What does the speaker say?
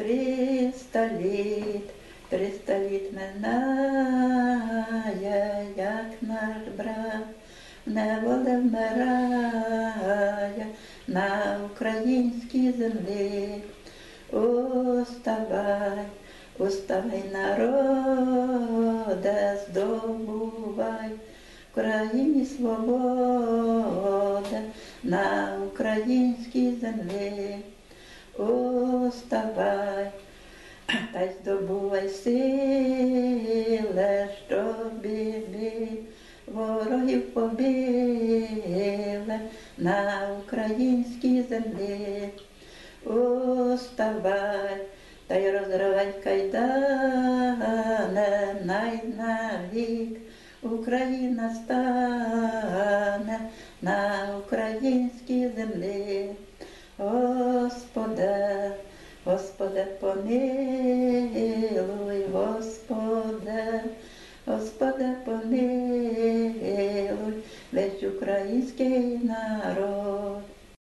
триста літ, триста літ минає, як наш брат неволе вмирає на українській землі. Уставай, уставай, народе, здобувай в країні свобода на українській землі. Уставай, та й здобувай сили, щоб бій ворогів побили на українській землі. Уставай, та й розривай кайдане, най навік Україна стане на українській землі. Господи, Господи, помилуй, Господи, Господи, помилуй, весь український народ.